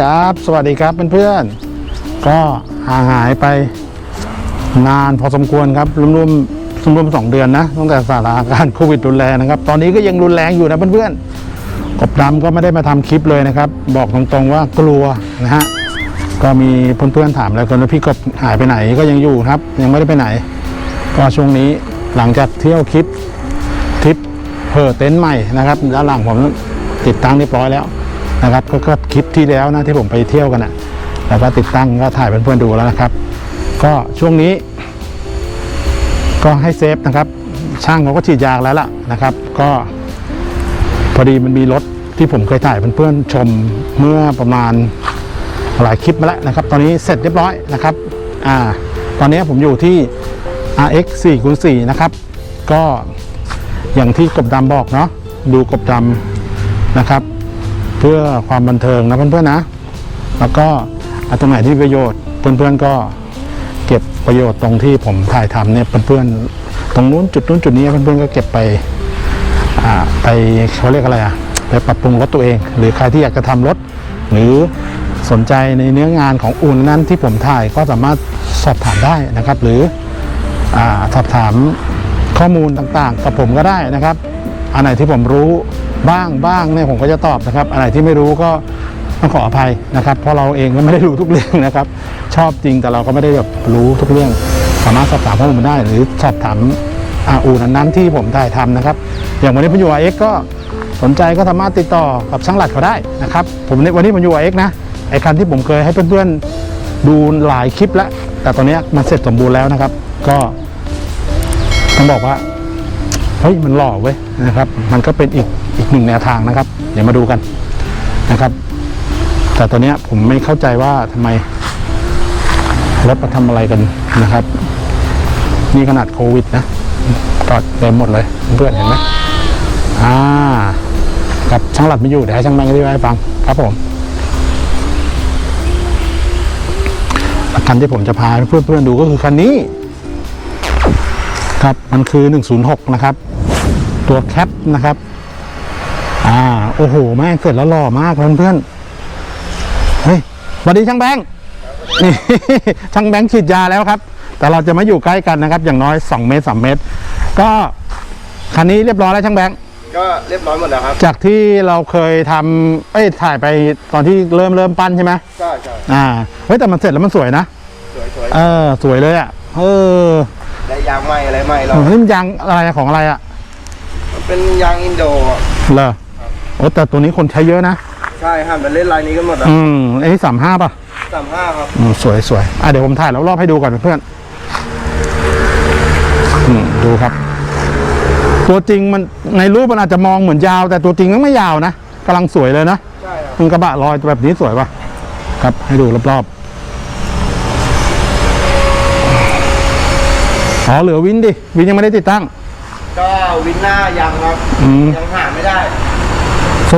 ครับ สวัสดีครับเพื่อนๆก็ห่างหายไปนานพอสมควรครับรวมๆรวมๆสองเดือนนะตั้งแต่สถานการณ์โควิดรุนแรงนะครับ ตอนนี้ก็ยังรุนแรงอยู่นะเพื่อนๆกบดำก็ไม่ได้มาทำคลิปเลยนะครับ บอกตรงๆว่ากลัวนะฮะก็มีเพื่อนๆถามแล้วกันว่าพี่กบหายไปไหนก็ยังอยู่ครับ ยังไม่ได้ไปไหน ก็ช่วงนี้หลังจากเที่ยวคลิปทริปเพอเต็นท์ใหม่นะครับด้านหลังผมติดตั้งเรียบร้อยแล้ว นะครับ ก็คลิปที่แล้วนะที่ผมไปเที่ยวกันนะแล้วก็ติดตั้งก็ถ่ายเพื่อนๆดูแล้วนะครับ ก็ช่วงนี้ ก็ให้เซฟนะครับ ช่างเขาก็ฉีดยาแล้วล่ะนะครับ ก็พอดีมันมีรถที่ผมเคยถ่ายเพื่อนๆชมเมื่อประมาณหลายคลิปมาแล้วนะครับ ตอนนี้เสร็จเรียบร้อยนะครับอ่าตอนนี้ผมอยู่ที่ RX 4คูณ4นะครับ ก็อย่างที่กบดำบอกเนาะดูกบดำนะครับ พื่อความบันเทิงนะเพื่อนๆนะ แล้วก็อันตรงไหนที่ประโยชน์เพื่อนๆก็เก็บประโยชน์ตรงที่ผมถ่ายทำเนี่ยเพื่อนๆตรงนู้นจุดนู้นจุดนี้เพื่อนๆก็เก็บไปอ่าไปเขาเรียกอะไรอะไปปรับปรุงรถตัวเอง หรือใครที่อยากจะทำรถ หรือสนใจในเนื้องานของอุ่นนั้นที่ผมถ่ายก็สามารถสอบถามได้นะครับ หรืออาสอบถามข้อมูลต่างๆ กับผมก็ได้นะครับ อันไหนที่ผมรู้ บ้างบ้างเนี่ยผมก็จะตอบนะครับอันไหนที่ไม่รู้ก็ต้องขออภัยนะครับ เพราะเราเองก็ไม่ได้รู้ทุกเรื่องนะครับ ชอบจริงแต่เราก็ไม่ได้แบบรู้ทุกเรื่อง สามารถสอบถามข้อมูลได้ หรือสอบถามอาอูนั้นๆที่ผมถ่ายทำนะครับ อย่างวันนี้ผมอยู่เอ็กก็สนใจก็สามารถติดต่อกับช่างหลัดเขาได้นะครับผมวันนี้ผมอยู่เอ็กนะไอคันที่ผมเคยให้เพื่อนๆดูหลายคลิปแล้ว แต่ตอนนี้มันเสร็จสมบูรณ์แล้วนะครับ ก็ต้องบอกว่าเฮ้ยมันหล่อเว้ยนะครับ มันก็เป็นอีก อีกหนึ่งแนวทางนะครับ เดี๋ยวมาดูกันนะครับ แต่ตอนนี้ผมไม่เข้าใจว่าทำไมรถมาทำอะไรกันนะครับ นี่ขนาดโควิดนะจอดเต็มหมดเลยเพื่อนเห็นไหมอ่ากับช่างหลัดไม่อยู่เดี๋ยวให้ช่างแบงค์อธิบายให้ฟังครับผมคันที่ผมจะพาเพื่อนๆดูก็คือคันนี้ ครับมันคือ 106 นะครับ ตัวแคปนะครับ อ่า โอ้โห แม่งเสร็จแล้วหล่อมากเพื่อนๆเฮ้ยสวัสดีช่างแบงค์นี่ช่างแบงค์ฉีดยาแล้วครับ แต่เราจะไม่อยู่ใกล้กันนะครับ อย่างน้อย2เมตร3เมตร ก็คันนี้เรียบร้อยแล้วช่างแบงค์ก็เรียบร้อยหมดแล้วครับ จากที่เราเคยทำเอ้ยถ่ายไปตอนที่เริ่มเริ่มปั้นใช่ไหมใช่ใช่อ่าเฮ้ยแต่มันเสร็จแล้วมันสวยนะสวยสวยเออสวยเลยอะ่ะเออได้ยางใหม่อะไรใหม่เรานี่มันยางอะไรอะของอะไรอะ่ะมันเป็นยางอินโดอะเหรอโอ้แต่ตัวนี้คนใช้เยอะนะ ใช่หันไปเล่นลายนี้กันหมดอะอืมอันนี้สามห้าป่ะสามห้าครับ อืมสวยสวยอะเดี๋ยวผมถ่ายแล้วรอบให้ดูก่อนเพื่อนอืมดูครับ ตัวจริงมันในรูปมันอาจจะมองเหมือนยาว แต่ตัวจริงมันไม่ยาวนะกำลังสวยเลยนะใช่ครับมันกระบะลอยแบบนี้สวยป่ะ ครับ ให้ดูรอบๆอ๋อเหลือวินดิ วินยังไม่ได้ติดตั้ง ก็วินหน้ายังครับ อืม ยังหาไม่ได้ส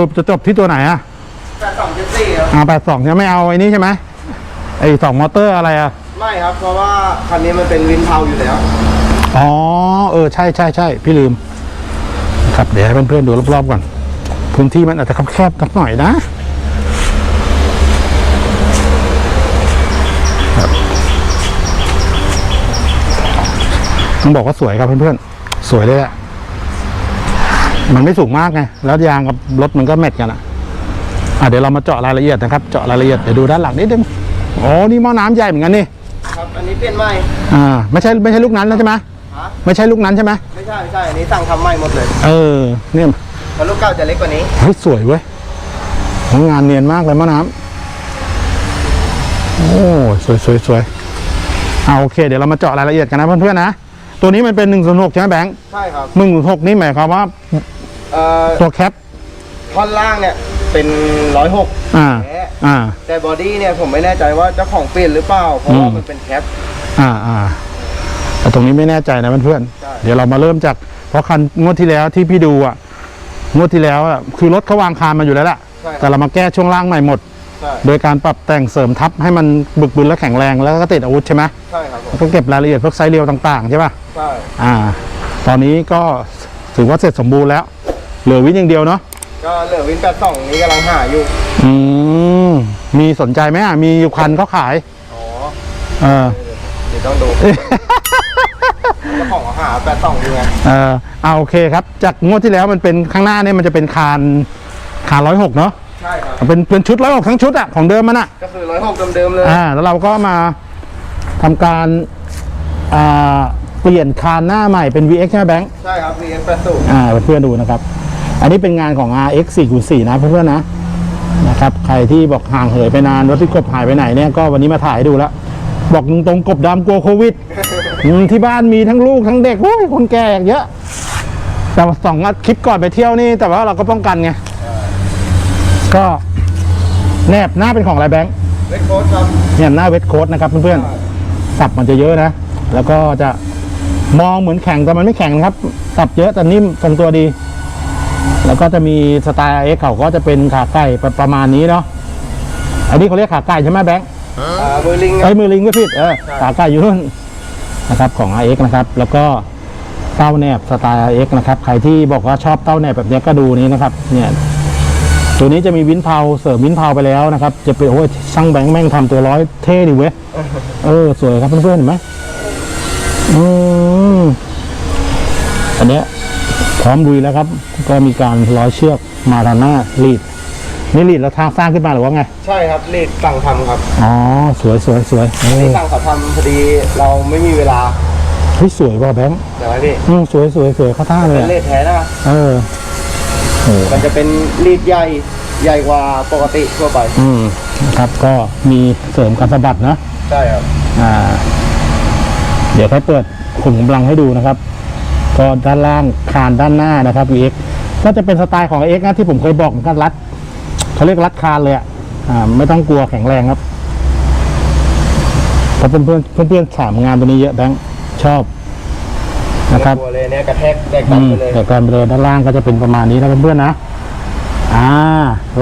รุปจะจบที่ตัวไหนอะแปดสองเจ็ดสี่ครับอ่าแปดสองเนี่ยไม่เอาไอ้นี้ใช่ไหมไอ้สองมอเตอร์อะไรอะไม่ครับ เพราะว่าคันนี้มันเป็นวินเทาอยู่แล้ว อ๋อเออใช่ใช่ใช่พี่ลืม ครับเดี๋ยวให้เพื่อนๆดูรอบๆก่อนพื้นที่มันอาจจะแคบๆสักหน่อยนะครับต้องบอกว่าสวยครับเพื่อนๆสวยเลยอะ มันไม่สูงมากไงแล้วยางกับรถมันก็แมทกันอะอะเดี๋ยวเรามาเจาะรายละเอียดนะครับ เจาะรายละเอียดเดี๋ยวดูด้านหลังนิดนึงอ๋อนี่หม้อน้ำใหญ่เหมือนกันนี่ครับอันนี้เปลี่ยนใหม่อ่าไม่ใช่ไม่ใช่ลูกนั้นแล้วใช่ไหมฮะไม่ใช่ลูกนั้นใช่ไหมไม่ใช่ไม่ใช่อันนี้สั่งทำใหม่หมดเลย เออเนี่ยแล้วลูกเก่าจะเล็กกว่านี้เฮ้ยสวยเว้ยโหงานเนียนมากเลยมะน้ำโอ้สวยสวยสวยเอาโอเค เดี๋ยวเรามาเจาะรายละเอียดกันนะเพื่อนๆนะตัวนี้มันเป็น106ใช่ไหมแบงค์ใช่ครับ106นี่หมายความว่า เอ่อตัวแคปท่อนล่างเนี่ยเป็นร้อยหกอ่า อ่า แต่บอดี้เนี่ยผมไม่แน่ใจว่าเจ้าของเปลี่ยนหรือเปล่า เพราะว่าอืมมันเป็นแคป อ่าอ่าแต่ตรงนี้ไม่แน่ใจนะเพื่อนใช่ ๆเดี๋ยวเรามาเริ่มจาก เพราะคันงวดที่แล้วที่พี่ดูอะ งวดที่แล้วอะคือรถเขาวางคานมาอยู่แล้วแหละใช่คแต่รับเรามาแก้ช่วงล่างใหม่หมด ใช่โดยการปรับแต่งเสริมทับให้มันบึกบึนและแข็งแรงแล้วก็ติดอาวุธใช่ไหมใช่ครับผมก็เก็บรายละเอียดพวกไซส์เรียวต่างๆใช่ป่ะ ใช่อ่า ตอนนี้ก็ถือว่าเสร็จสมบูรณ์แล้ว เหลือวินอย่างเดียวเนาะก็เหลือวินแปดสองนี้กำลังหาอยู่ อืมมีสนใจไหมอะมีอยู่คันเขาขายอ๋อ เออเดี๋ยวต้องดูเจ้าของเขาหาแปดสองอยู่ไงเออเอาโอเคครับ จากงวดที่แล้วมันเป็นข้างหน้าเนี่ยมันจะเป็นคานคานร้อยหกเนาะใช่ครับ เป็นเป็นชุดร้อยหกทั้งชุดอะของเดิมมันอะก็คือร้อยหกเดิมๆเลย อ่าแล้วเราก็มาทำการอ่าเปลี่ยนคานหน้าใหม่เป็น VX ใช่ไหมแบงค์ ใช่ครับ VX แปดศูนย์อ่าเพื่อนๆดูนะครับ อันนี้เป็นงานของ RX 4 4นะเพื่อนๆนะนะครับ ใครที่บอกห่างเหินไปนานรถที่กบหายไปไหนเนี่ยก็วันนี้มาถ่ายให้ดูแล้ว บอกตรงๆกบดำกลัวโควิดอืมที่บ้านมีทั้งลูกทั้งเด็กโอ้ยคนแก่เยอะ แต่ว่าสองอาคลิปก่อนไปเที่ยวนี่ แต่ว่าเราก็ป้องกันไงก็แนบหน้าเป็นของอะไรแบงค์เวทโค้ดครับเนี่ยหน้าเวทโค้ดนะครับเพื่อนๆสับมันจะเยอะนะ แล้วก็จะมองเหมือนแข็งแต่มันไม่แข็งนะครับสับเยอะแต่นิ่มทรงตัวดี แล้วก็จะมีสไตล์เอ็กเขาก็จะเป็นขาไก่ประประมาณนี้เนาะอันนี้เขาเรียกขาไก่ใช่ไหมแบงค์อ่าเบอร์ลิงไอ้ยมือลิงก็ผิดเออใช่ขาไก่อยู่นู่นนะครับของ RX นะครับ แล้วก็เต้าแนบสไตล์ RX นะครับใครที่บอกว่าชอบเต้าแนบแบบเนี้ยก็ดูนี้นะครับ เนี่ยตัวนี้จะมีวินเพาเสริมวินเพาไปแล้วนะครับ จะเป็นโอ้ยช่างแบงค์แม่งทำตัวร้อยเท่ดิเว้ยเออ สวยครับเพื่อนๆเห็นไหมอืมอันเนี้ยพ ร้อมลุยแล้วครับ ก็มีการร้อยเชือกมาทางหน้าลีดนี่ลีดเราทางสร้างขึ้นมาหรือว่าไง ใช่ครับเลดสั่งทำครับอ๋อ สวยสวยสวยเอนี่อสั่งเขาทำพอดีเราไม่มีเวลาเฮ้ยสวยว่ะแบงค์เดี๋ยวนะพี่อืมสวยสวยสวยเข้าท่าเลยเป็นอะเลดแท้นะเออโอ้มันจะเป็นรีดใหญ่ใหญ่กว่าปกติทั่วไปอืมนะครับก็มีเสริมการสะบัดนะ ใช่ครับ อ่า เดี๋ยวค่อยเปิดขุมกำลังให้ดูนะครับ ก็ด้านล่างคานด้านหน้านะครับ VX ก็จะเป็นสไตล์ของ X นะที่ผมเคยบอกเหมือนกันรัดเขาเรียกรัดคานเลยอะอ่าไม่ต้องกลัวแข็งแรงครับเพราะเพื่อนเพื่อนเพื่อนเพื่อนๆถามงานตัวนี้เยอะแบงค์ชอบนะครับตัวเลยเนี่ยกระแทกแตกอืตันมไปเลยแต่การไปเลยด้านล่างก็จะเป็นประมาณนี้นะเพื่อนๆนะอ่า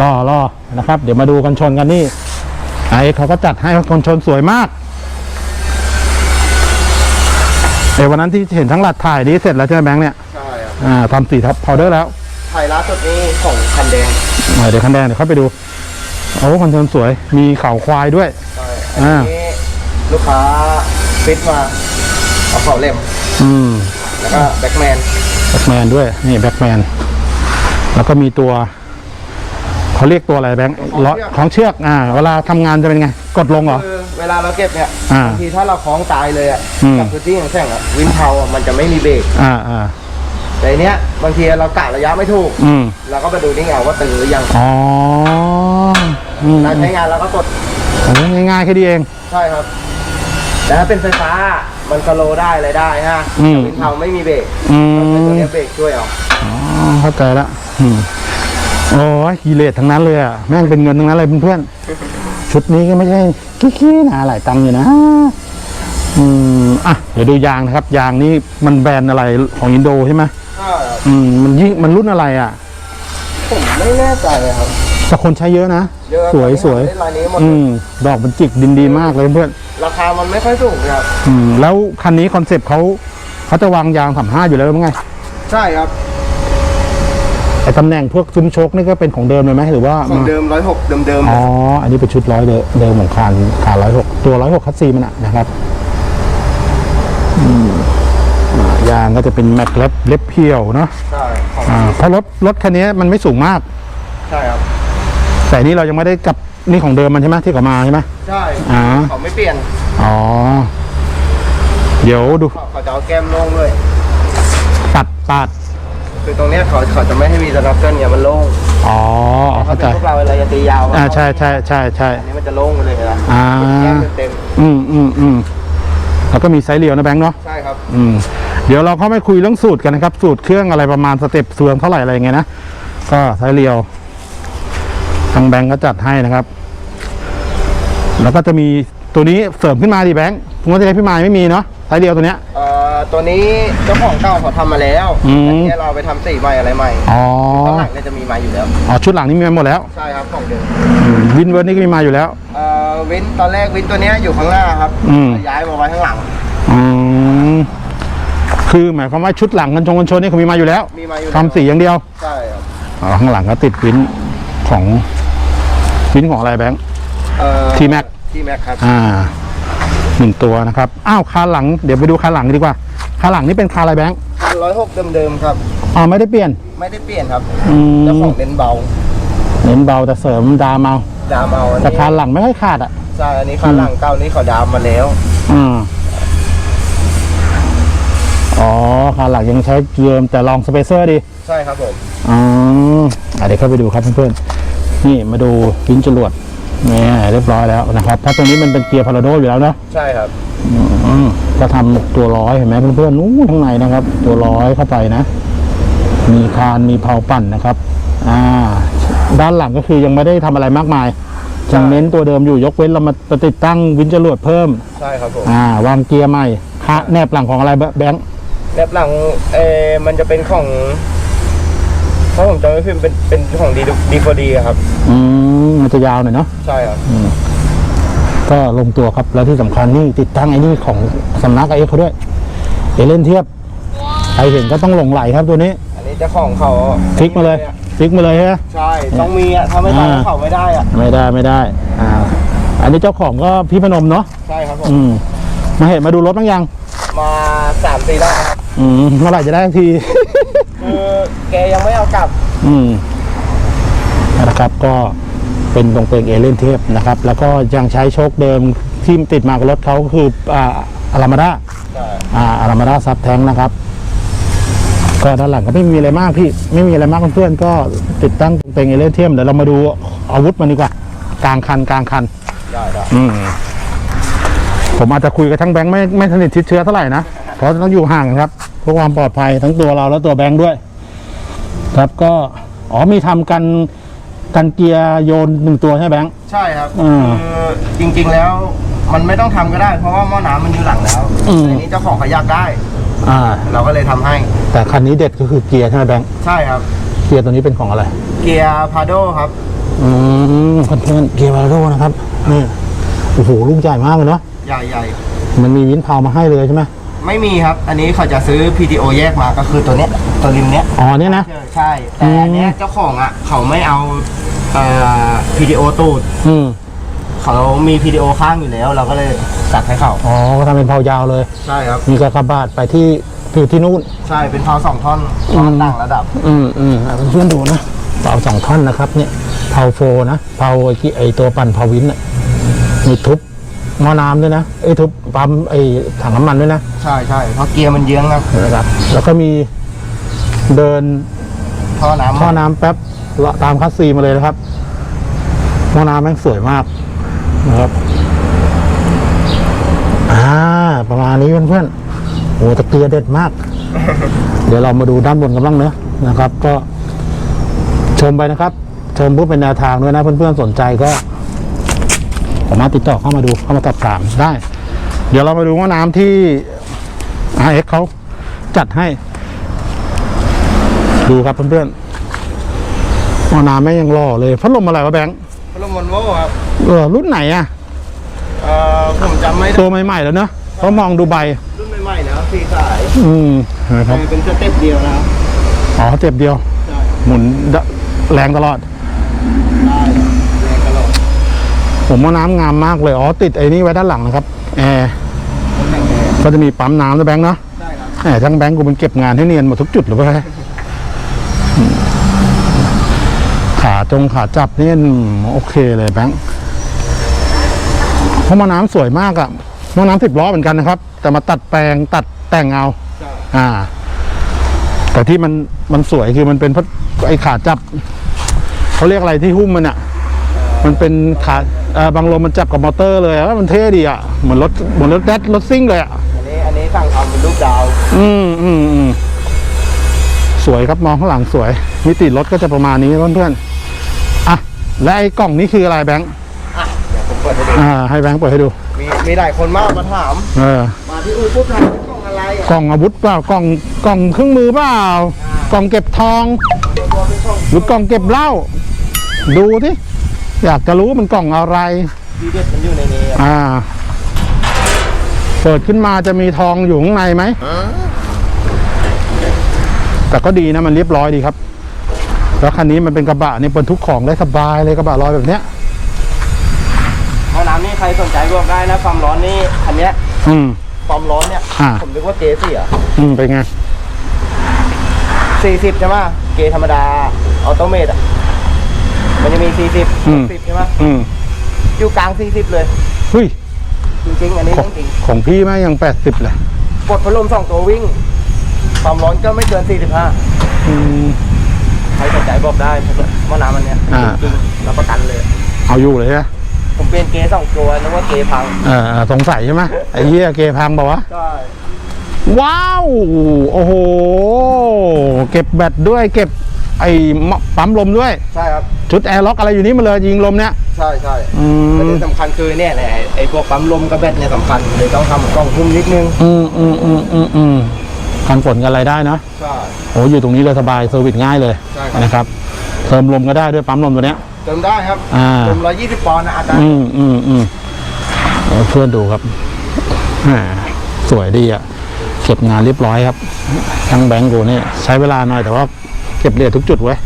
ล่อล่อนะครับ เดี๋ยวมาดูกันชนกันนี่ไอ้เขาก็จัดให้คนชนสวยมาก เดี๋ยววันนั้นที่เห็นทั้งหลัดถ่ายนี้เสร็จแล้วใช่ไหมแบงค์เนี่ยใช่ครับอ่าทำสีทับพาวเดอร์แล้วไทยล่าสุดนี้ของคันแดงอ่าเดี๋ยวคันแดงเดี๋ยวเข้าไปดูโอ้คนชนสวยมีเขาควายด้วยใช่อ่าอันนี้ลูกค้าฟิตมาเอาเขาเล่ม อืมแล้วก็แบ็กแมนแบ็กแมนด้วยนี่แบ็กแมนแล้วก็มีตัวเขาเรียกตัวอะไรแบงค์ล้อของเชือกอ่า เวลาทำงานจะเป็นไง กดลงเหรอคือ เวลาเราเก็บเนี่ยอ่าบางทีถ้าเราคล้องตายเลยอะอืม กับพื้นที่แข็งๆอะวินเทาอะมันจะไม่มีเบรกอ่าอ่าแต่อันเนี้ยบางทีเรากะระยะไม่ถูก อืมเราก็ไปดูนี่ไงว่าตึงหรือยังอ๋ออืมการใช้งานเราก็กดโอ้ง่ายๆแค่นี้เอง ใช่ครับ แต่ถ้าเป็นไฟฟ้ามันสโลว์ได้อะไรได้ฮะอืมแต่วินเทาไม่มีเบรกอืเราใช้ตัวมเนี้ยเบรกช่วยเอาอ๋อเข้าใจละอืมโอ้ยกิเลสทั้งนั้นเลยอะแม่งเป็นเงินทั้งนั้นเลยเพื่อนๆ ชุดนี้ก็ไม่ใช่ขี้ๆนะหลายตังค์อยู่นะอืมอะเดี๋ยวดูยางนะครับ ยางนี่มันแบรนด์อะไรของอินโดใช่ไหมใช่ครับอืมมันยิ่งมันรุ่นอะไรอะ ผมไม่แน่ใจครับแต่คนใช้เยอะนะ เยอะสวยสวยได้ลายนี้หมดอืมดอกมันจิกดินดีมากเลยเพื่อนราคามันไม่ค่อยสูงครับอืมแล้วคันนี้คอนเซปต์เขาเขาจะวางยางสามห้าอยู่แล้วมั้งไง ใช่ครับ ไอ้ตำแหน่งพวกซุ้มโชคนี่ก็เป็นของเดิมเลยไหมหรือว่าของเดิมร้อยหกเดิมเดิมๆอ๋ออันนี้เป็นชุดร้อยเดิมเดิมของคานคานร้อยหกตัวร้อยหกคัสซีมันอะนะครับอืมอ่ายางก็จะเป็นแม็กเล็บเล็บเพียวเนาะใช่ของอ่าเพราะรถรถคันนี้มันไม่สูงมาก ใช่ครับแต่นี่เรายังไม่ได้กับนี่ของเดิมมันใช่ไหมที่เขามาใช่ไหมใช่อ่าเขาไม่เปลี่ยนอ๋อเดี๋ยวดูเขาเขาจะเอาแก้มโล่งเลยตัดตัด คือตรงเนี้ยเขาเขาจะไม่ให้มีสนับเกิลเนี่ยมันโล่งอ๋อถ้าเข้าเป็ใจนพวกเราเวลาจะตียาวอ่าใช่ใช่ใช่ใช่อันนี้มันจะโล่งไปเลยนะอ่าแก้มเต็มอืมอืมอืมแล้วก็มีไซส์เรียวนะแบงค์เนาะๆใช่ครับอืมเดี๋ยวเราเข้าไปคุยเรื่องสูตรกันนะครับ สูตรเครื่องอะไรประมาณสเต็ปเสื่อมเท่าไหร่อะไรอย่างเงี้ยนะก็ไซส์เรียวทางแบงก์ก็จัดให้นะครับ แล้วก็จะมีตัวนี้เสริมขึ้นมาดิแบงค์งวดที่แล้วพี่มายไม่มีเนาะไซส์เรียวตัวเนี้ยเอ่อ ตัวนี้เจ้าของเก่าเขาทำมาแล้วอืมอันนี้เราไปทำสีใหม่อะไรใหม่อ๋อข้างหลังเนี่ยจะมีมาอยู่แล้ว อ๋อชุดหลังนี่มีมาหมดแล้วใช่ครับของเดิมอืมวินเวิร์ดนี่ก็มีมาอยู่แล้ว เอ่อวินตอนแรกวินตัวเนี้ยอยู่ข้างหน้าครับอืม ย้ายมาไว้ข้างหลัง อืมคือหมายความว่าชุดหลังกันชงกันชนนี่เขามีมาอยู่แล้วมีมาอยู่แล้ว ทำสีอย่างเดียวใช่ครับอ๋อข้างหลังก็ติดวินของวินของอะไรแบงค์ เอ่อ T-Max ทีแม็กครับอ่าหนึ่งตัวนะครับ อ้าวคาหลัง เดี๋ยวไปดูคาหลังดีกว่า คาหลังนี่เป็นคาอะไรแบงค์ร้อยหกเดิมๆครับ อ๋อไม่ได้เปลี่ยน ไม่ได้เปลี่ยนครับอืมเจ้าของเน้นเบาเน้นเบาแต่เสริมดามเอาดามเอาอันแต่นี้คาหลังไม่ค่อยขาดอะ ใช่อันนี้คันหลังเก่านี้เขาดามมาแล้วอืมอ๋อคาหลังยังใช้เดิมแต่ลองสเปเซอร์ดี ใช่ครับผม อ๋ออะเดี๋ยวเข้าไปดูครับเพื่อนๆ นี่มาดูพินจรวด นี่เรียบร้อยแล้วนะครับเพราะตรงนี้มันเป็นเกียร์พาราโดอยู่แล้วเนาะใช่ครับอืมก็ทำตัวร้อยเห็นไหมเพื่อนๆนู้นข้างในนะครับ ตัวร้อยเข้าไปนะ มีคานมีเพาปั่นนะครับ อ่า ด้านหลังก็คือยังไม่ได้ทำอะไรมากมายยังเน้นตัวเดิมอยู่ยกเว้นเรามาติดตั้งวินจรวดเพิ่มใช่ครับผมอ่าวางเกียร์ใหม่คะแนบหลังของอะไรแบงค์แนบหลังเออมันจะเป็นของเพราะผมจำไม่ผิดเป็นเป็นของดีดีพอดีครับ อืมมันจะยาวหน่อยเนาะใช่ครับก็ลงตัวครับแล้วที่สำคัญนี่ติดตั้งไอ้นี่ของสำนักไอเอ็กเขาด้วยเอเล่นเทียบใครเห็นก็ต้องหลงไหลครับตัวนี้อันนี้เจ้าของเขาคลิกมาเลยคลิกมาเลยฮะใช่ต้องมีอะถ้าไม่ตั้งอ่าเขาไม่ได้อะไม่ได้ไม่ได้อ่าอันนี้เจ้าของก็พี่พนมเนาะใช่ครับผมอืมมาเห็นมาดูรถบ้างยัง มาสามสี่รอบครับอืมเมื่อไหร่จะได้สักทีคือแกยังไม่เอากลับ อืม นะครับ ก็เป็นตรงเป็นเอเลนเทปนะครับ แล้วก็ยังใช้โชคเดิมที่ติดมากับรถเขาก็คืออ่าอารามาดาใช่อ่าอารามาดาซับแทงนะครับ ก็ด้านหลังก็ไม่มีอะไรมากพี่ ไม่มีอะไรมากเพื่อนๆก็ติดตั้งตรงเป็นเอเลนเทียมเดี๋ยวเรามาดูอาวุธมันดีกว่ากลางคันกลางคันได้ได้อืมผมอาจจะคุยกับทั้งแบงค์ไม่ไม่สนิทชิดเชื้อเท่าไหร่นะ เพราะต้องอยู่ห่างกันครับเพื่อความปลอดภัยทั้งตัวเราและตัวแบงค์ด้วย ครับก็อ๋อมีทำกัน กันเกียร์โยนหนึ่งตัวใช่ไหมแบงค์ ใช่ครับอืมคือจริงๆแล้วมันไม่ต้องทำก็ได้ เพราะว่าหม้อน้ำมันอยู่หลังแล้วอืม อันนี้เจ้าของเขาอยากได้ อ่า เราก็เลยทำให้แต่คันนี้เด็ดก็คือเกียร์ใช่ไหมแบงค์ ใช่ครับ เกียร์ตัวนี้เป็นของอะไร เกียร์พาโดครับ อืมเพื่อนๆเกียร์วาโรนะครับ นี่ โอ้โห ลูกใหญ่มากเลยเนาะ ใหญ่มันมีวินเพามาให้เลยใช่ไหม ๆ ไม่มีครับ อันนี้เขาจะซื้อ PTO แยกมาก็คือตัวเนี้ยตัวริมเนี้ย อ๋อเนี่ยนะ ใช่แต่อันเนี้ยเจ้าของอะ เขาไม่เอาเอ่อ PTO ตูดอืมเขามี PTO ข้างอยู่แล้ว เราก็เลยตัดให้เขาอ๋อก็ทำเป็นเพายาวเลย ใช่ครับ มีกระบาดไปที่อยู่ที่นู่น ใช่เป็นเผาสองท่อนอืมต่างระดับ อืมอืมอะเพื่อนๆดูนะเผาสองท่อนนะครับ เนี่ยเผาโฟนะเผาไอ้ที่ไอตัวปั่นเผาวินอะมีทุบหม้อน้ำด้วยนะไอ้ยทุบปั๊มไอ้ถังน้ำมันด้วยนะ ใช่ใช่เพราะเกียร์มันเยื้องครับ นะครับแล้วก็มี เดินท่อน้ำท่อน้ำแป๊บเลาะตามคัสซีมาเลยนะครับหม้อน้ำแม่งสวยมากนะครับอ่าประมาณนี้เพื่อนๆโอ้ตะเกียร์เด็ดมาก เดี๋ยวเรามาดูด้านบนกันบ้างเนอะนะครับ ก็ชมไปนะครับ ชมเพื่อเป็นแนวทางด้วยนะเพื่อนๆสนใจก็สามารถติดต่อเข้ามาดูเข้ามาสอบถามได้ เดี๋ยวเรามาดูว่าน้ำที่ RX เขาจัดให้ ดูครับเพื่อนๆว่าน้ำแม่งยังรอเลยพัดลมอะไรวะแบงค์พัดลมวอลโว่ครับเออรุ่นไหนอะเอ่อผมจำไม่ได้ตัวใหม่ๆแล้วเนอะเพราะมองดูใบรุ่นใหม่ๆนะครับสี่สาย อืมนะครับเป็นสเต็ปเดียวนะครับอ๋อเจ็บเดียวใช่หมุนดแรงตลอดได้แรงกระโหลกผมว่าน้ำงามมากเลยอ๋อติดไอ้นี่ไว้ด้านหลังนะครับแอร์ก็จะมีปั๊มน้ำนะแบงค์เนาะได้ครับแหมทั้งแบงค์กูมันเก็บงานให้เนียนหมดทุกจุดเลยเว้ยอืม ขาจงขาจับนี่อืมโอเคเลยแบงค์เพราะหมาน้ำสวยมากอะหมาน้ำสิบล้อเหมือนกันนะครับ แต่มาตัดแปลงตัดแต่งเอาใช่อ่า แต่ที่มันมันสวยคือมันเป็นเพราะไอ้ขาจับเขาเรียกอะไรที่หุ้มมันอะมันเป็นขาเอ่อบางลมมันจับกับมอเตอร์เลยแล้วมันเท่ดีอะเหมือนรถเหมือนรถแดดรถซิ่งเลยอะอันนี้อันนี้สั่งทำเป็นรูปดาว อืมอืมอืมสวยครับมองข้างหลังสวยมิติรถก็จะประมาณนี้เพื่อนๆอะ และไอ้กล่องนี้คืออะไรแบงค์อะเดี๋ยวผมเปิดให้ดูอ่า ให้แบงค์เปิดให้ดู มีมีหลายคนมากมาถาม เออ มาที่อู่ปุ๊บถามว่ากล้องอะไรอะกล่องอาวุธเปล่ากล่องกล่องเครื่องมือเปล่ากล่องเก็บทอง ตัวเป็นกล้องหรือกล่องเก็บเหล้าดูสิอยากจะรู้มันกล่องอะไร ดีเด็ดมันอยู่ในนี้อะอ่า เปิดขึ้นมาจะมีทองอยู่ข้างในไหม แต่ก็ดีนะมันเรียบร้อยดีครับ แล้วคันนี้มันเป็นกระบะนี่บรรทุกของได้สบายเลยกระบะลอยแบบเนี้ยรสนใจบอกได้นะความร้อนนี่อันเนี้ยอืม ความร้อนเนี่ย อ่า ผมนึกว่าเกเสียอืมเป็นไงสี่สิบใช่ไหมเกธรรมดาออโตเมตอะมันจะมีสี่สิบอืมสิบใช่ไหมอืมอยู่กลางสี่สิบเลย เฮ้ยจริงๆ อันนี้ของเรื่องจริงของพี่แม่งยังแปดสิบเลย กดพัดลมสองตัววิ่ง ความร้อนก็ไม่เกินสี่สิบห้า อืม ใครสนใจบอกได้หม้อน้ำอันเนี้ยอ่า จริงๆรับประกันเลย เอาอยู่เลยใช่ไหมผมเปลี่ยนเกสองตัวนึกว่าเกพังเออเออสงสัยใช่ไหมไอ้เหี้ยเกพังเปล่าวะ ใช่ว้าว โอ้โห เก็บแบตด้วยเก็บไอ้มะปั๊มลมด้วย ใช่ครับ ชุดแอร์ล็อกอะไรอยู่นี่มาเลยยิงลมเนี่ย ใช่ใช่อืประมเด็นสำคัญคือเนี่ยแหละไอ้พวกปั๊มลมกับแบตเนี่ยสำคัญเลยต้องทำกล้องหุ้มนิดนึง อืมอืมอืมอืมอืม กันฝนกันอะไรได้นะใช่ โอ้อยู่ตรงนี้เลยสบายเซอร์วิสง่ายเลยใช่ครับ นะครับเติมลมก็ได้ด้วยปั๊มลมตัวเนี้ย เติมได้ครับอ่า เติมร้อยยี่สิบปอนด์นะอาจารย์อืมอืมอืมเอาเพื่อนดูครับแหมสวยดีอะ เก็บงานเรียบร้อยครับทั้งแบงก์กูนี่ใช้เวลาหน่อยแต่ว่าเก็บเรียดทุกจุดไว้ย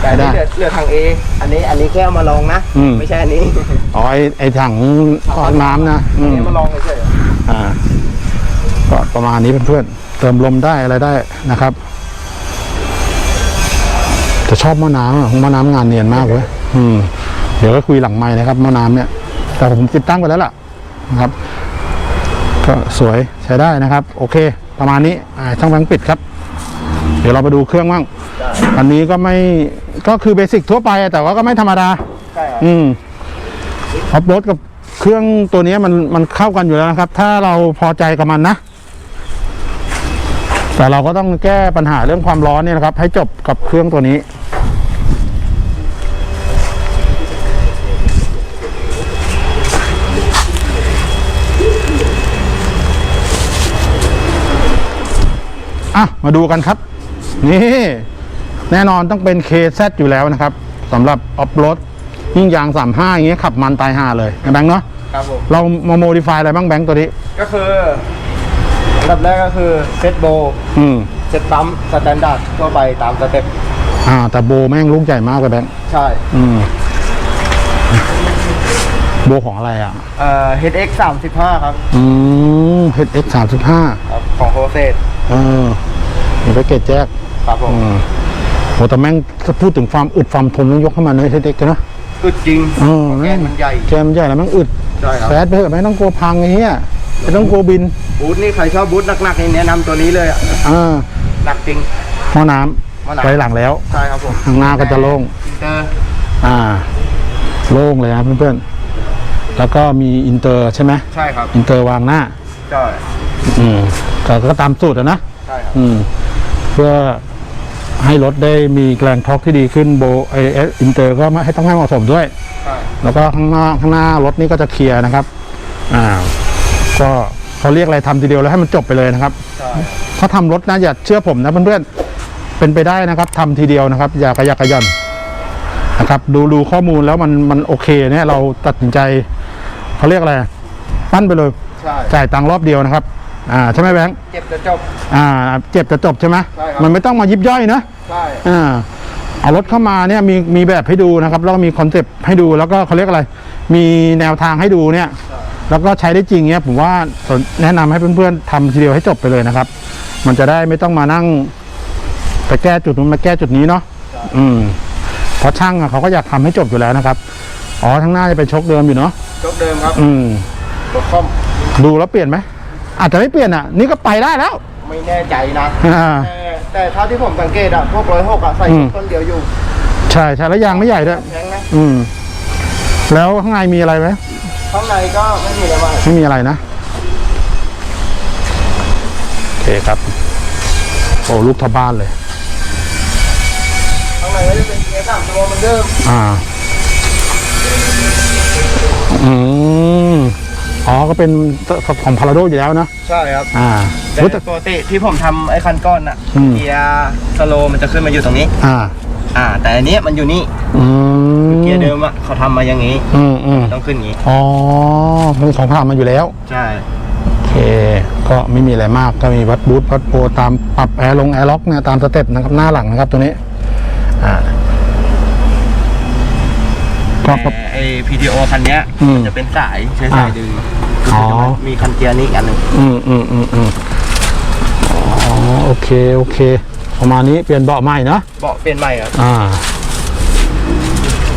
แต่อันนี้ได้เหลือเหลือทางเออันนี้อันนี้แค่เอามาลองนะ อืม ไม่ใช่อันนี้อ๋อไอไอถังฟอกน้ำนะอือันมนี้มาลองเฉยอ่า ก็ประมาณนี้เพื่อนๆเติมลมได้อะไรได้นะครับจะชอบหม้อน้ำอะหม้อน้ำงานเนียนมากเว้ยอืม เดี๋ยวก็คุยหลังไม้นะครับหม้อน้ำเนี่ย แต่ผมติดตั้งไปแล้วล่ะนะครับ ก็สวยใช้ได้นะครับ โอเค ประมาณนี้อ่าช่างแบงค์ปิดครับ เดี๋ยวเราไปดูเครื่องบ้างๆได้อันนี้ก็ไม่ก็คือเบสิกทั่วไปแต่ว่าก็ไม่ธรรมดา ใช่ครับอืมออฟโรดกับเครื่องตัวเนี้ยมันมันเข้ากันอยู่แล้วนะครับ ถ้าเราพอใจกับมันนะ แต่เราก็ต้องแก้ปัญหาเรื่องความร้อนเนี่ยนะครับ ให้จบกับเครื่องตัวนี้ อะ มาดูกันครับ นี่ แน่นอนต้องเป็น KZ อยู่แล้วนะครับสำหรับออฟโรดยิ่งยาง 35 อย่างเงี้ยขับมันตายห่าเลยนะแบงค์เนาะครับผมเรามาโมดิฟายอะไรบ้างแบงค์ตัวนี้ ก็คือ อันดับแรกก็คือเซตโบอืมเซตปั๊มสแตนดาร์ดทั่วไปตามสเต็ปอ่า แต่โบแม่งลูกใหญ่มากเลยแบงค์ใช่อืม โบของอะไรอะ เอ่อ HX 35ครับอืม HX 35ครับของโฮเซตเออมีแพ็กเกจแจ๊กครับผมอืมโหแต่แม่งถ้าพูดถึงความอึดความทนต้องยกเข้ามาใน HX กันนะอึดจริงเออแกแม่นงมันใหญ่แกนมันใหญ่แล้วแม่งอึด ใช่ครับแฟดไปเถอะไม่ต้องกลัวพังไอ้เหี้ย ไม่ต้องกลัวบิน บูธนี่ใครชอบบูธหนักๆนี่แนะนำตัวนี้เลยอะอ่าหนักจริง หม้อน้หม้อำน้ำไว้หลังแล้ว ใช่ครับผมข้างหน้าก็จะโล่ง อินเตอร์อ่า โล่งเลยนะเพื่อนๆ แล้วก็มีอินเตอร์ใช่ไหมใช่ครับอินเตอร์วางหน้า ใช่อืมก็ก็ตามสูตรอะนะ ใช่ครับ อืม เพื่อให้รถได้มีแรงทอร์กที่ดีขึ้นโบไอเอสอินเตอร์ก็ไม่ให้ต้องให้เหมาะสมด้วย ใช่แล้วก็ข้างหน้าข้างหน้ารถนี่ก็จะเคลียร์นะครับ อ่า ก็เขาเรียกอะไรทำทีเดียวแล้วให้มันจบไปเลยนะครับใช่ถ้าทำรถนะอย่าเชื่อผมนะเพื่อนๆเป็นไปได้นะครับทำทีเดียวนะครับ อย่ากระยักกระหย่อนนะครับ ดูดูข้อมูลแล้วมันมันโอเคเนี่ยเราตัดสินใจเขาเรียกอะไรปั้นไปเลยใช่จ่ายตังค์รอบเดียวนะครับอ่าใช่ไหมแบงค์เก็บจะจบอ่าเจ็บจะจบใช่ไหมใช่ครับมันไม่ต้องมายิบย่อยนะใช่อ่าเอารถเข้ามาเนี่ยมีมีแบบให้ดูนะครับ แล้วก็มีคอนเซปต์ให้ดูแล้วก็เขาเรียกอะไร มีแนวทางให้ดูเนี่ย แล้วก็ใช้ได้จริงเนี่ยผมว่าแนะนำให้เพื่อนๆทำทีเดียวให้จบไปเลยนะครับ มันจะได้ไม่ต้องมานั่งไปแก้จุดนู้นมาแก้จุดนี้เนาะอืมเพราะช่างอะเขาก็อยากทำให้จบอยู่แล้วนะครับอ๋อทั้างหน้าจะเป็นชกเดิมอยู่เนาะจบเดิมครับ อืมตัวคอมดูแล้วเปลี่ยนไหมอาจจะไม่เปลี่ยนอะ นี่ก็ไปได้แล้ว ไม่แน่ใจนะอ่าแต่แต่เท่าที่ผมสังเกตอะพวกร้อยหกอะใส่อืมต้นเดียวอยู่ ใช่ใช่แล้วยางไม่ใหญ่ด้วยแพงนะอืม แล้วข้างในมีอะไรไหม ข้างในก็ไม่มีอะไรมากไม่มีอะไรนะโอเคครับ โอ้ลูกทบบ้านเลย ข้างในก็จะเป็นเกียร์สามตัวเหมือนเดิมอ่า อืมอ๋อ ก็เป็นของพาราโดอยู่แล้วนะใช่ครับอ่าแต่รู้แต่ปกติที่ผมทำไอ้คันก้อนอะอืมเกียร์สโลว์มันจะขึ้นมาอยู่ตรงนี้ อ่า อ่า แต่อันเนี้ยมันอยู่นี่อืมเกียร์เดิมอะเขาทำมาอย่างนี้อืมอืมต้องขึ้นอย่างนี้อ๋อเป็นของผ่านมาอยู่แล้ว ใช่โอเคก็ไม่มีอะไรมากก็มีวัดบูทวัดโปรตามปรับแอร์ลงแอร์ล็อกเนี่ยตามสเต็ปนะครับหน้าหลังนะครับตัวนี้อ่าก็แต่ไอพีดีโอคันเนี้ยอืมมันจะเป็นสายใช้สายอ่าดึง อ๋อ มีคันเกียร์นี่อีกอันหนึงอืมอืมอืมอืมอ๋อโอเคโอเค ประมาณนี้เปลี่ยนเบาะใหม่เนาะ เบาะเปลี่ยนใหม่ครับ อ่า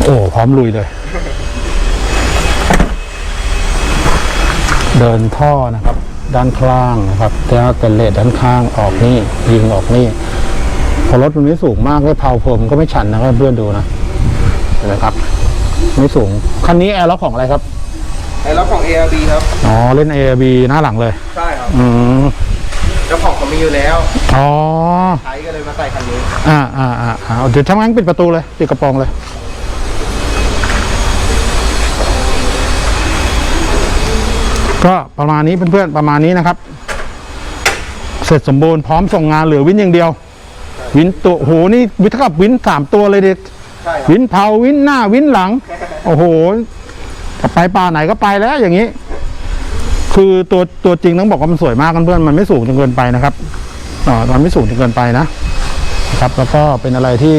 โอ้ พร้อมลุยเลย เดินท่อนะครับ ด้านข้างนะครับแล้วเป็นเลดด้านข้างออกนี่ ยิงออกนี่ พอรถมันไม่สูงมากเลยเผาผมก็ไม่ชันนะครับเพื่อนดูนะเห็นไหมครับ ไม่สูง คันนี้แอร์ล็อกของอะไรครับไอ้ รถของ ARB ครับ อ๋อ เล่น ARB หน้าหลังเลย ใช่ครับอืมเจ้าของเขามีอยู่แล้ว อ๋อ ใช้ก็เลยมาใส่คันนี้ อ่าอ่าอ่าอ่าเดี๋ยวช่างงั้นปิดประตูเลย ปิดกระโปรงเลย ก็ประมาณนี้เพื่อนๆ ประมาณนี้นะครับ เสร็จสมบูรณ์พร้อมส่งงานเหลือวินอย่างเดียว วินตัวโหนี่วิทกับวินสามตัวเลยเด็กใช่ครับวินเผาวินหน้าวินหลัง โอ้โห จะไปป่าไหนก็ไปแล้วอย่างนี้ คือตัวตัวจริงต้องบอกว่ามันสวยมากเพื่อนๆมันไม่สูงจนเกินไปนะครับอ่ามันไม่สูงจนเกินไปนะครับ แล้วก็เป็นอะไรที่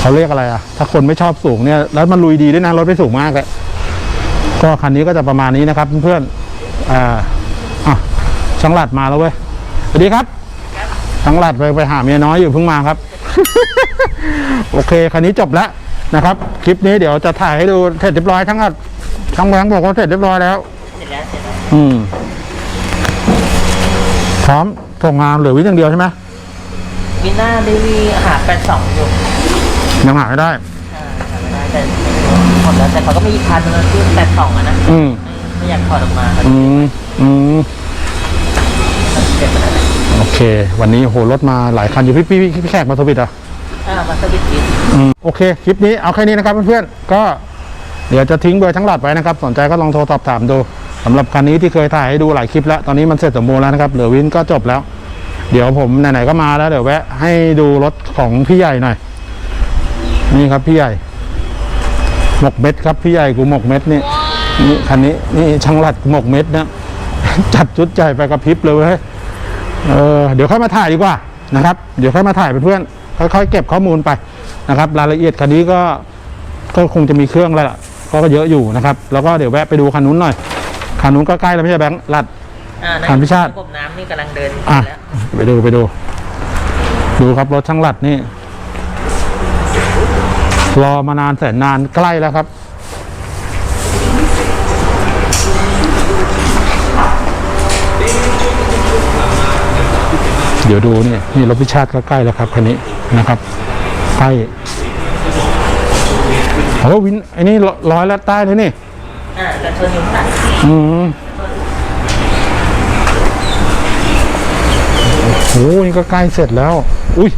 เขาเรียกอะไรอะถ้าคนไม่ชอบสูงเนี่ย แล้วมันลุยดีด้วยนะรถไม่สูงมากเลยก็คันนี้ก็จะประมาณนี้นะครับ เพื่อนๆอ่าอะช่างหลัดมาแล้วเว้ยสวัสดีครับช่างหลัดไปไปหาเมียน้อยอยู่เพิ่งมาครับ โอเคคันนี้จบแล้ว นะครับ คลิปนี้เดี๋ยวจะถ่ายให้ดูเสร็จเรียบร้อยทั้งหมดทั้งแบงค์บอกว่าเสร็จเรียบร้อยแล้วเสร็จแล้วเสร็จแล้วอืมพร้อมส่งงานเหลือวิอย่างเดียวใช่ไหมวินหน้าได้วีหาแปดสองอยู่ยังหาไม่ได้อ่าหาไม่ได้แต่หมดแล้วแต่เขาก็มีอีกคันนึงที่แปดสองอะนะอืมไม่ไม่อยากถอดออกมาครับอืมอืมเก็บไปแล้วโอเค วันนี้โหรถมาหลายคันอยู่พี่พี่พี่แขกมาสวิตอะ อ่ามาสวิตช์วินอืมโอเค คลิปนี้เอาแค่นี้นะครับเพื่อนๆ ก็เดี๋ยวจะทิ้งเบอร์ทั้งหลัดไว้นะครับ สนใจก็ลองโทรสอบถามดูสำหรับคันนี้ที่เคยถ่ายให้ดูหลายคลิปแล้ว ตอนนี้มันเสร็จสมบูรณ์แล้วนะครับ เหลือวินก็จบแล้ว เดี๋ยวผมไหนๆก็มาแล้ว เดี๋ยวแวะให้ดูรถของพี่ใหญ่หน่อย นี่ครับพี่ใหญ่ หมกเม็ดครับพี่ใหญ่กูหมกเม็ดนี่นี่คันนี้นี่ช่างหลัดกูหมกเม็ดนะ จัดชุดใหญ่ไปกระพริบเลยเว้ยเออเดี๋ยวค่อยมาถ่ายดีกว่านะครับ เดี๋ยวค่อยมาถ่ายเพื่อนๆ ค่อยๆ เก็บข้อมูลไปนะครับ รายละเอียดคันนี้ก็ก็คงจะมีเครื่องแล้วล่ะก็เยอะอยู่นะครับ แล้วก็เดี๋ยวแวะไปดูคันนู้นหน่อยคันนู้นก็ใกล้แล้วไม่ใช่แบงค์ลัด อ่าคันพิชาติ ระบบน้ำนี่กำลังเดินอะแล้วไปดูไปดู ดูครับรถช่างหลัดนี่ รอมานานแสนนานใกล้แล้วครับ เดี๋ยวดูนี่นี่รถพิชาติก็ใกล้แล้วครับคันนี้ นะครับใกล้โอ้วินไอ้นี่ร้อยแล้วใต้เลยนี่อ่าจะชนอยู่ข้างหลังอืมโอ้โหนี่ก็ใกล้เสร็จแล้ว อุ้ย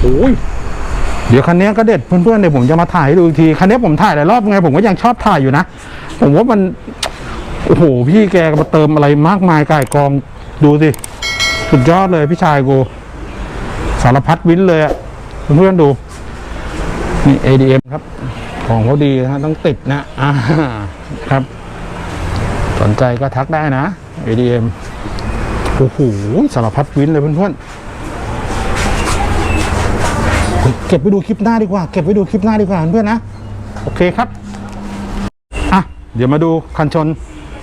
โอ้ยเดี๋ยวคันนี้ก็เด็ดเพื่อนๆเดี๋ยวผมจะมาถ่ายให้ดูอีกทีคันนี้ผมถ่ายหลายรอบไงผมก็ยังชอบถ่ายอยู่นะผมว่ามันโอ้โหพี่แกก็มาเติมอะไรมากมายก่ายกองดูสิ สุดยอดเลยพี่ชายกู สารพัดวินเลยอะ เพื่อนๆดู นี่ ADM ครับ ของเขาดีนะต้องติดนะอ่าครับ สนใจก็ทักได้นะ ADM โอ้โหสารพัดวินเลยเพื่อนๆ เก็บไปดูคลิปหน้าดีกว่า เก็บไปดูคลิปหน้าดีกว่าเพื่อนๆนะ โอเคครับ อะ เดี๋ยวมาดูคันชน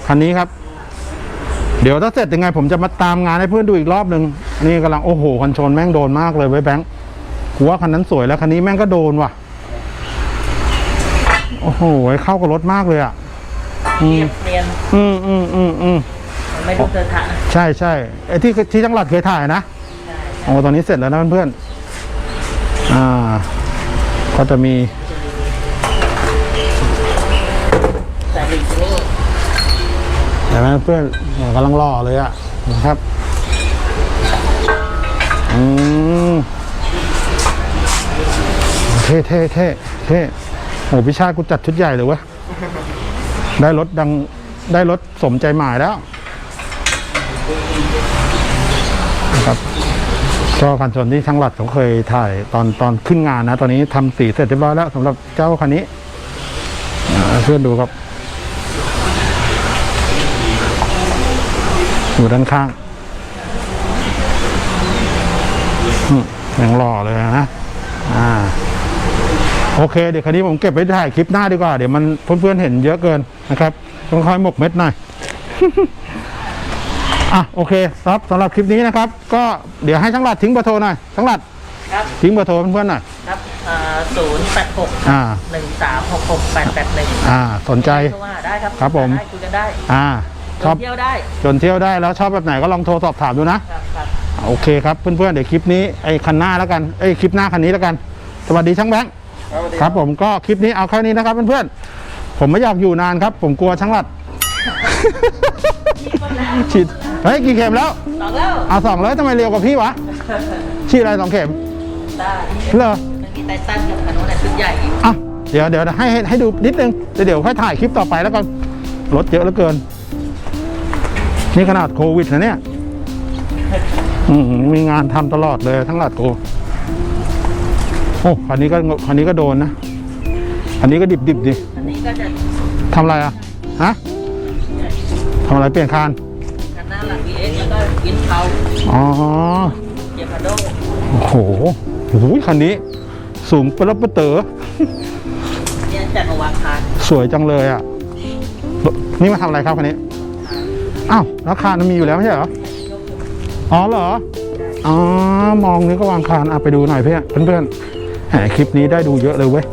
คันนี้ครับ เดี๋ยวถ้าเสร็จยังไงผมจะมาตามงานให้เพื่อนดูอีกรอบหนึ่งนี่กำลังโอ้โหคันชนแม่งโดนมากเลยไว้แบงค์ กูว่าคันนั้นสวยแล้วคันนี้แม่งก็โดนว่ะ โอ้โหเข้ากับรถมากเลยอะอืมเรียนอืมอืมอืมอืมมันไม่ดูเธอะทะใช่ใช่ไอ้ที่ที่จังหวัดเคยถ่ายนะใช่โอ้ตอนนี้เสร็จแล้วนะเพื่อนๆอ่า ก็จะมีสายลิงนี่เห็นไหมเพื่อนเนี่ยกำลังรอเลยอะนะครับ อืมเท่เท่เท่เท่โอ้พิชาติกูจัดชุดใหญ่เลยว้ยได้รถดังได้รถสมใจหมายแล้วนะครับก็คันชนที่ช่างหลัดเขาเคยถ่ายตอนตอนขึ้นงานนะ ตอนนี้ทำสีเสร็จเรียบร้อยแล้วสำหรับเจ้าคันนี้เพื่อนดูครับอยู่ด้านข้างยังหล่อเลยนะ อ่า โอโอเค เดี๋ยวคันนี้ผมเก็บไว้ถ่ายคลิปหน้าดีกว่า เดี๋ยวมันเพื่อนๆเห็นเยอะเกินนะครับ ต้องคอยหมกเม็ดหน่อย อะโอเคครับสำหรับคลิปนี้นะครับ ก็เดี๋ยวให้ช่างหลัดทิ้งเบอร์โทรหน่อยช่างหลัดครับทิ้งเบอร์โทรเพื่อนๆหน่อยครับศูนย์แปดหกอ่าหนึ่งสามหกหกแปดแปดหนึ่งอ่า สนใจโทรมาหาได้ครับครับผมได้คุยกันได้ อ่าชอบเที่ยวได้จนเที่ยวได้แล้วชอบแบบไหนก็ลองโทรสอบถามดูนะครับครับโอเคครับเพื่อนๆเดี๋ยวคลิปนี้ไอ้คันหน้าแล้วกันไอ้ยคลิปหน้าคันนี้แล้วกัน สวัสดีช่างแบงค์ ครับผมก็คลิปนี้เอาแค่นี้นะครับเพื่อนๆ ผมไม่อยากอยู่นานครับ ผมกลัวช่างหลัดฉีดเฮ้ยกี่เข็มแล้วสองแล้วเอาสองเลยทำไมเร็วกว่าพี่วะฉีดอะไรสองเข็มได้เหรอมันมีไตตันกับคันโน้นนะชุดใหญ่อีกอะเดี๋ยวเดี๋ยวให้ให้ให้ดูนิดนึงเดี๋ยวเดี๋ยวค่อยถ่ายคลิปต่อไปแล้วกันรถเยอะเหลือเกิน นี่ขนาดโควิดนะเนี่ยอืมมีงานทำตลอดเลยทั้งหลัดโก โอ้คันนี้ก็คันนี้ก็โดนนะคันนี้ก็ดิบดิบดิอันนี้ก็จะทำอะไรอะฮะทำอะไรเปลี่ยนคานคันหน้าหลัง VX แล้วก็อินเทาอ๋อเกียร์พาโดโอ้โหโอ้โหคันนี้ สูงปะรับปะเต๋อเนี่ยจัดมาวางคานสวยจังเลยอะนี่มาทำอะไรครับคันนี้อ้าวแล้วคานมันมีอยู่แล้วไม่ใช่เหรออ๋อเหรออ๋อมองนี่ก็วางคานอะไปดูหน่อยเพื่อนเพื่อนๆ แหมคลิปนี้ได้ดูเยอะเลยเว้ย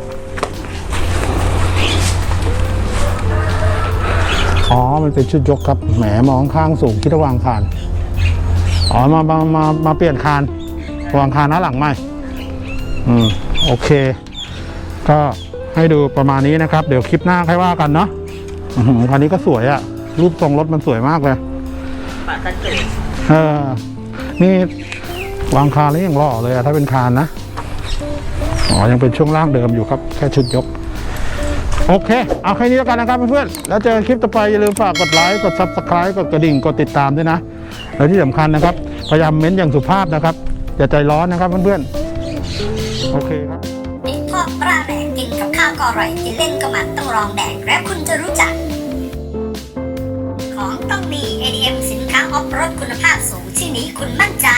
อ๋อ มันเป็นชุดยกครับ แหมมองข้างสูงคิดว่าวางคาน อ๋อ มา มา มา มาเปลี่ยนคาน วางคานหน้าหลังใหม่ อืม โอเค ก็ให้ดูประมาณนี้นะครับ เดี๋ยวคลิปหน้าค่อยว่ากันเนาะอื้อหือคันนี้ก็สวยอะรูปทรงรถมันสวยมากเลยปาดตันเกิดเออ นี่วางคานแล้วยังหล่อเลยอะถ้าเป็นคานนะ อ๋อยังเป็นช่วงล่างเดิมอยู่ครับ แค่ชุดยก โอเค เอาแค่นี้แล้วกันนะครับเพื่อนๆแล้วเจอคลิปต่อไปอย่าลืมฝากกดไลค์กด subscribe กดกระดิ่งกดติดตามด้วยนะแล้วที่สำคัญนะครับ พยายามเม้นอย่างสุภาพนะครับ อย่าใจร้อนนะครับเพื่อนๆโอเคครับนี่ทอดปลาแดกกินกับข้าวก็อร่อยกินเล่นก็มันต้องลองแดกแล้วคุณจะรู้จัก ของต้องมี ADM สินค้าออฟรถคุณภาพสูงที่นี้คุณมั่นใจ